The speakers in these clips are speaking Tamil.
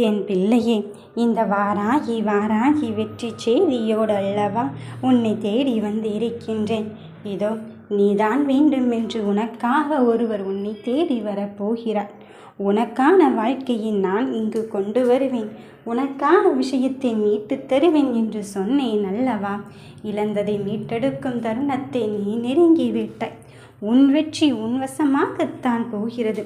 என் பிள்ளையே இந்த வாராகி வாராகி வெற்றி செய்தியோடு அல்லவா உன்னை தேடி வந்து இருக்கின்றேன் இதோ நீதான் வேண்டும் என்று உனக்காக ஒருவர் உன்னை தேடி வரப்போகிறார். உனக்கான வாழ்க்கையை நான் இங்கு கொண்டு வருவேன். உனக்கான விஷயத்தை மீட்டுத் தருவேன் என்று சொன்னேன் அல்லவா? இழந்ததை மீட்டெடுக்கும் தருணத்தை நீ நெருங்கிவிட்டாய். உன் வெற்றி உன் வசமாகத்தான் போகிறது.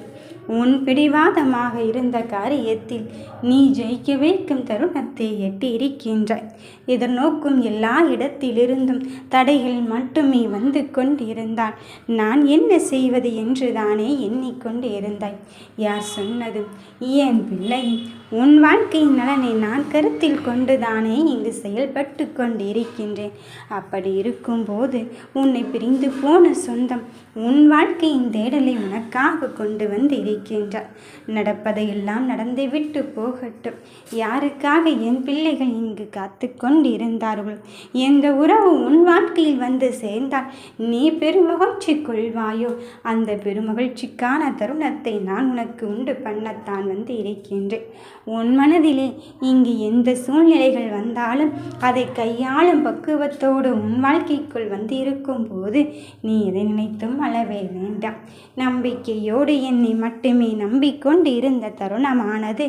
உன் பிடிவாதமாக இருந்த காரியத்தில் நீ ஜெயிக்க வைக்கும் தருணத்தை எட்டி இருக்கின்றாய் எதிர்நோக்கும் எல்லா இடத்திலிருந்தும் தடைகள் மட்டுமே வந்து கொண்டிருந்தான். நான் என்ன செய்வது என்று தானே எண்ணிக்கொண்டு இருந்தாய். யார் சொன்னது? ஏன் பிள்ளை? உன் வாழ்க்கையின் நலனை நான் கருத்தில் கொண்டு தானே இங்கு செயல்பட்டு கொண்டிருக்கின்றேன். அப்படி இருக்கும்போது உன்னை பிரிந்து போன சொந்தம் உன் வாழ்க்கையின் தேடலை உனக்காக கொண்டு வந்து இருக்கின்றார் நடப்பதையெல்லாம் நடந்துவிட்டு போகட்டும். யாருக்காக என் பிள்ளைகள் இங்கு காத்து கொண்டிருந்தார்கள்? எந்த உறவு உன் வாழ்க்கையில் வந்து சேர்ந்தால் நீ பெருமகிழ்ச்சி கொள்வாயோ? அந்த பெருமகிழ்ச்சிக்கான தருணத்தை நான் உனக்கு உண்டு பண்ணத்தான் வந்து இருக்கின்றேன். உன் மனதிலே இங்கு எந்த சூழ்நிலைகள் வந்தாலும் அதை கையாளும் பக்குவத்தோடு உன் வாழ்க்கைக்குள் வந்து இருக்கும் போது நீ எதை நினைத்தும் அளவே வேண்டாம். நம்பிக்கையோடு என்னை மட்டுமே நம்பிக்கொண்டு இருந்த தருணமானது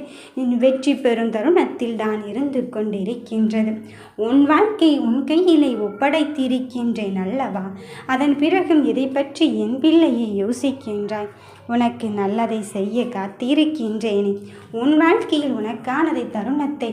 வெற்றி பெறும் தருணத்தில் தான் இருந்து கொண்டிருக்கின்றது. உன் வாழ்க்கை உன் கையிலே ஒப்படைத்திருக்கின்றேன் அல்லவா? அதன் பிறகும் இதை பற்றி என் பிள்ளையை யோசிக்கின்றாய்? உனக்கு நல்லதை செய்ய காத்திருக்கின்றேனே. உன் வாழ்க்கையில் உனக்கானதை தருணத்தை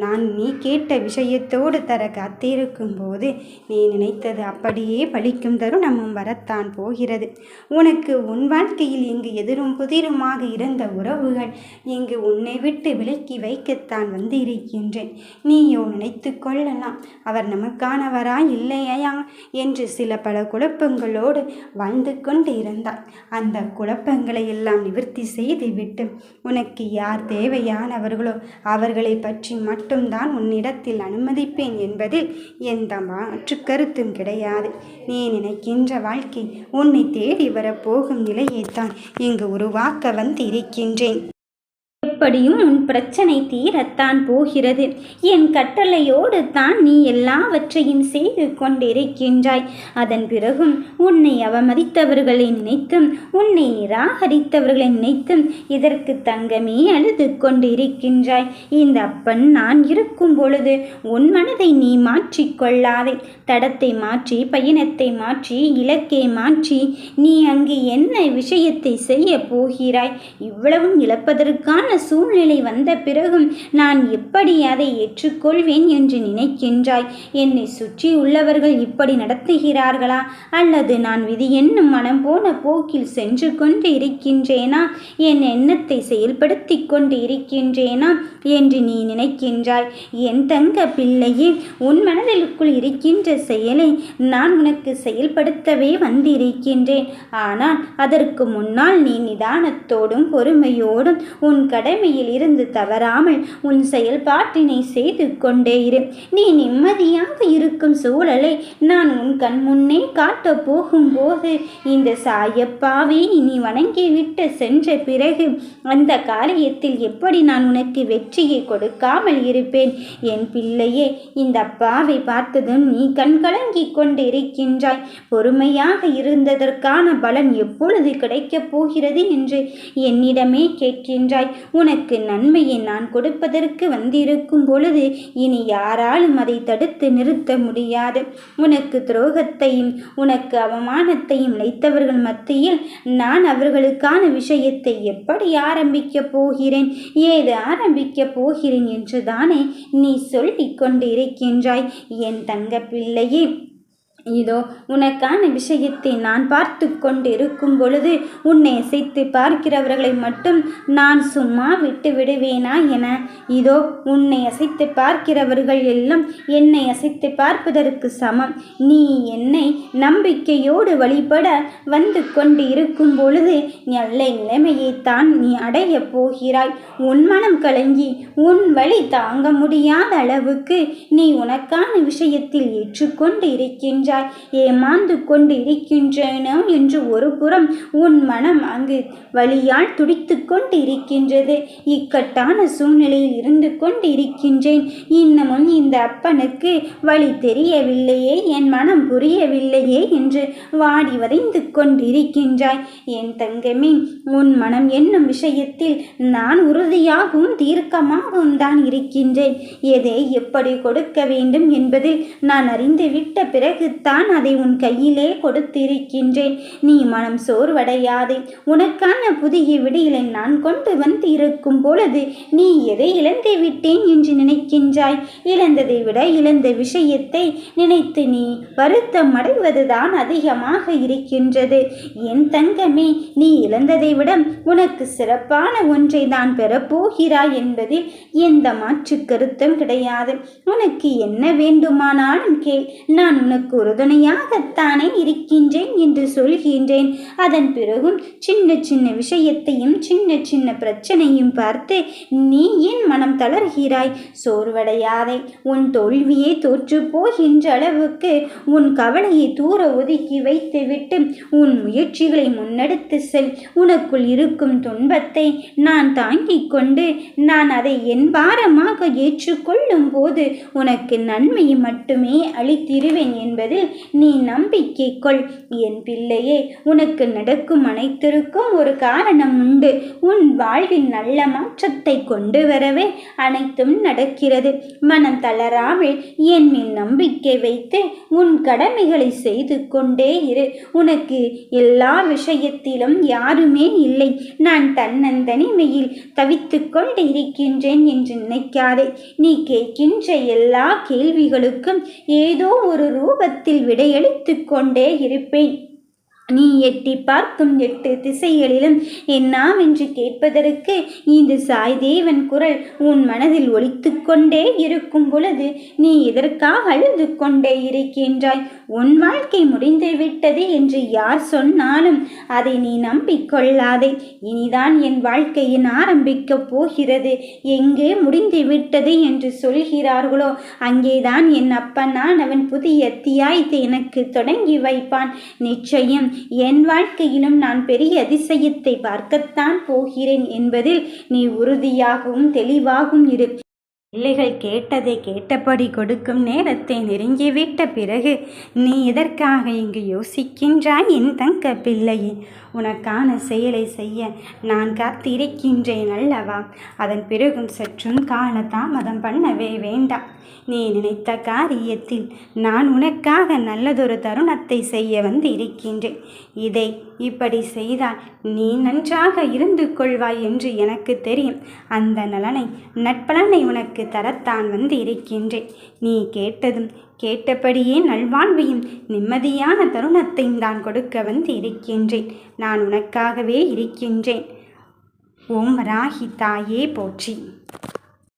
நான் நீ கேட்ட விஷயத்தோடு தர காத்திருக்கும் போது நீ நினைத்தது அப்படியே பலிக்கும் தருணமும் வரத்தான் போகிறது. உனக்கு உன் வாழ்க்கையில் இங்கு எதிரும் புதிருமாக இருந்த உறவுகள் இங்கு உன்னை விட்டு விலக்கி வைக்கத்தான் வந்து இருக்கின்றேன் நீயோ நினைத்து கொள்ளலாம் அவர் நமக்கானவரா இல்லையா என்று சில பல குழப்பங்களோடு வாழ்ந்து கொண்டு இருந்தார் அந்த குழப்ப குழப்பங்களை எல்லாம் நிவர்த்தி செய்துவிட்டு உனக்கு யார் தேவையானவர்களோ அவர்களை பற்றி மட்டும்தான் உன்னிடத்தில் அனுமதிப்பேன் என்பதில் எந்த மாற்று கருத்தும் கிடையாது. நீ நினைக்கின்ற வாழ்க்கை உன்னை தேடி வரப்போகும் நிலையைத்தான் இங்கு உருவாக்க வந்து இருக்கின்றேன் எப்படியும் உன் பிரச்சனை தீரத்தான் போகிறது. என் கட்டளையோடு தான் நீ எல்லாவற்றையும் செய்து கொண்டிருக்கின்றாய். அதன் பிறகும் உன்னை அவமதித்தவர்களை நினைத்தும் உன்னை நிராகரித்தவர்களை நினைத்தும் இதற்கு தங்கமே அழுது கொண்டிருக்கின்றாய். இந்த அப்பன் நான் இருக்கும் பொழுது உன் மனதை நீ மாற்றிக்கொள்ளாதே தடத்தை மாற்றி பயணத்தை மாற்றி இலக்கை மாற்றி நீ அங்கு என்ன விஷயத்தை செய்ய போகிறாய்? இவ்வளவும் இழப்பதற்கான சூழ்நிலை வந்த பிறகும் நான் எப்படி அதை ஏற்றுக்கொள்வேன் என்று நினைக்கின்றாய்? என்னை சுற்றி உள்ளவர்கள் இப்படி நடத்துகிறார்களா? அல்லது நான் விதி என்னும் மனம் போன போக்கில் சென்று கொண்டு இருக்கின்றேனா? என் எண்ணத்தை செயல்படுத்தி கொண்டு இருக்கின்றேனா? என்று நீ நினைக்கின்றாய். என் தங்க பிள்ளையே உன் மனதிற்குள் இருக்கின்ற செயலை நான் உனக்கு செயல்படுத்தவே வந்திருக்கின்றேன். ஆனால் அதற்கு முன்னால் நீ நிதானத்தோடும் பொறுமையோடும் உன் கடமையில் இருந்து தவறாமல் உன் செயல்பாட்டினை செய்து கொண்டே இரு. நீ நிம்மதியாக இருக்கும் சூழலை நான் உன் கண் முன்னே காட்டப் போகும்போது இந்த சாயப்பாவை நீ வணங்கிவிட்டு சென்ற பிறகு அந்த காரியத்தில் எப்படி நான் உனக்கு வெற்றியை கொடுக்காமல் இருப்பேன்? என் பிள்ளையே இந்த அப்பாவை பார்த்ததும் நீ கண்கலங்கி கொண்டிருக்கின்றாய். பொறுமையாக இருந்ததற்கான பலன் எப்பொழுது கிடைக்கப் போகிறது என்று என்னிடமே கேட்கின்றாய். உனக்கு நன்மையை நான் கொடுப்பதற்கு வந்திருக்கும் பொழுது இனி யாராலும் அதை தடுத்து நிறுத்த முடியாது. உனக்கு துரோகத்தையும் உனக்கு அவமானத்தையும் இழைத்தவர்கள் மத்தியில் நான் அவர்களுக்கான விஷயத்தை எப்படி ஆரம்பிக்கப் போகிறேன்? ஏது ஆரம்பிக்கப் போகிறேன் என்று தானே நீ சொல்லிக் கொண்டிருக்கின்றாய். என் தங்க பிள்ளையே இதோ உனக்கான விஷயத்தை நான் பார்த்து கொண்டு இருக்கும் பொழுது உன்னை அசைத்து பார்க்கிறவர்களை மட்டும் நான் சும்மா விட்டு விடுவேனா என? இதோ உன்னை அசைத்து பார்க்கிறவர்கள் எல்லாம் என்னை அசைத்து பார்ப்பதற்கு சமம். நீ என்னை நம்பிக்கையோடு வழிபட வந்து கொண்டு இருக்கும் பொழுது நல்ல நிலைமையைத்தான் நீ அடைய போகிறாய். உன் மனம் கலங்கி உன் வழி தாங்க முடியாத அளவுக்கு நீ உனக்கான விஷயத்தில் ஏற்றுக்கொண்டு இருக்கின்றாய். இருக்கின்றாய் ஏமாந்து கொண்டு இருக்கின்றேனோ என்று ஒரு புறம் உன் மனம் அங்கு வழியால் துடித்து கொண்டு இருக்கின்றது இக்கட்டான சூழ்நிலையில் இருந்து கொண்டு இருக்கின்றேன் இன்னமும் இந்த அப்பனுக்கு வழி தெரியவில்லையே என் மனம் புரியவில்லையே என்று வாடி வதைந்து கொண்டிருக்கின்றாய். என் தங்கமே உன் மனம் என்னும் விஷயத்தில் நான் உறுதியாகவும் தீர்க்கமாகவும் தான் இருக்கின்றேன். எதை எப்படி கொடுக்க வேண்டும் என்பதில் நான் அறிந்துவிட்ட தான் அதை உன் கையிலே கொடுத்திருக்கின்றேன். நீ மனம் சோர்வடையாதே. உனக்கான புதிய விடியலை நான் கொண்டு வந்து இருக்கும் பொழுது நீ எதை இழந்து விட்டேன் என்று நினைக்கின்றாய்? இழந்ததை விட இழந்த விஷயத்தை நினைத்து நீ வருத்தம் அடைவதுதான் அதிகமாக இருக்கின்றது. என் தங்கமே நீ இழந்ததை விட உனக்கு சிறப்பான ஒன்றை தான் பெறப்போகிறாய் என்பதில் எந்த மாற்று கருத்தும் கிடையாது. உனக்கு என்ன வேண்டுமானாலும் கேள். நான் உனக்கு உறுதுணையாகத்தானே இருக்கின்றேன் என்று சொல்கின்றேன். அதன் பிறகும் சின்ன சின்ன விஷயத்தையும் சின்ன சின்ன பிரச்சனையும் பார்த்து நீ ஏன் மனம் தளர்கிறாய்? சோர்வடையாதே உன் தோல்வியே தோற்று போகின்ற அளவுக்கு உன் கவலையை தூர ஒதுக்கி வைத்துவிட்டு உன் முயற்சிகளை முன்னெடுத்து செல். உனக்குள் இருக்கும் துன்பத்தை நான் தாங்கிக் கொண்டு நான் அதை என் பாரமாக ஏற்றுக்கொள்ளும் போது உனக்கு நன்மையை மட்டுமே அளித்திருவேன் என்பது என்பதில் நீ நம்பிக்கை கொள் என் பிள்ளையே உனக்கு நடக்கும் அனைத்திற்கும் ஒரு காரணம் உண்டு. உன் வாழ்வின் நல்ல மாற்றத்தை கொண்டு வரவே அனைத்தும் நடக்கிறது. மனம் தளராமல் என் மேல் நம்பிக்கை வைத்து உன் கடமைகளை செய்து கொண்டே இரு. உனக்கு எல்லா விஷயத்திலும் யாருமே இல்லை. நான் தன்னந்தனிமையில் தவித்து கொண்டு இருக்கின்றேன் என்று நினைக்காதே. நீ கேட்கின்ற எல்லா கேள்விகளுக்கும் ஏதோ ஒரு ரூபத்தில் விடையளித்து கொண்டே இருப்பேன். நீ எட்டி பார்க்கும் எட்டு திசைகளிலும் என்னாவென்று கேட்பதற்கு இந்த சாய்தேவன் குரல். உன் மனதில் ஒலித்து கொண்டே இருக்கும் பொழுது நீ எதற்காக அழுது கொண்டே இருக்கின்றாய்? உன் வாழ்க்கை முடிந்து விட்டது என்று யார் சொன்னாலும் அதை நீ நம்பிக்கொள்ளாதே இனிதான் என் வாழ்க்கையின் ஆரம்பிக்கப் போகிறது. எங்கே முடிந்து விட்டது என்று சொல்கிறார்களோ அங்கேதான் என் அப்பனான் அவன் புதிய அத்தியாயத்தை எனக்கு தொடங்கி வைப்பான். நிச்சயம் என் வாழ்க்கையிலும் நான் பெரிய அதிசயத்தை பார்க்கத்தான் போகிறேன் என்பதில் நீ உறுதியாகவும் தெளிவாகவும் இரு. பிள்ளைகள் கேட்டதை கேட்டபடி கொடுக்கும் நேரத்தை நெருங்கிவிட்ட பிறகு நீ எதற்காக இங்கு யோசிக்கின்றாய் என் தங்க பிள்ளையே? உனக்கான செயலை செய்ய நான் காத்திருக்கின்றேன் அல்லவா? அதன் பிறகும் சற்றும் கால தாமதம் பண்ணவே வேண்டாம். நீ நினைத்த காரியத்தில் நான் உனக்காக நல்லதொரு தருணத்தை செய்ய வந்து இருக்கின்றேன் இதை இப்படி செய்தால் நீ நன்றாக இருந்து கொள்வாய் என்று எனக்கு தெரியும். அந்த நலனை நட்பலனை உனக்கு தரத்தான் வந்து இருக்கின்றேன். நீ கேட்டதும் கேட்டபடியே நல்வாழ்வையும் நிம்மதியான தருணத்தையும் தான் கொடுக்க வந்து இருக்கின்றேன். நான் உனக்காகவே இருக்கின்றேன். ஓம் ராகி தாயே போற்றி.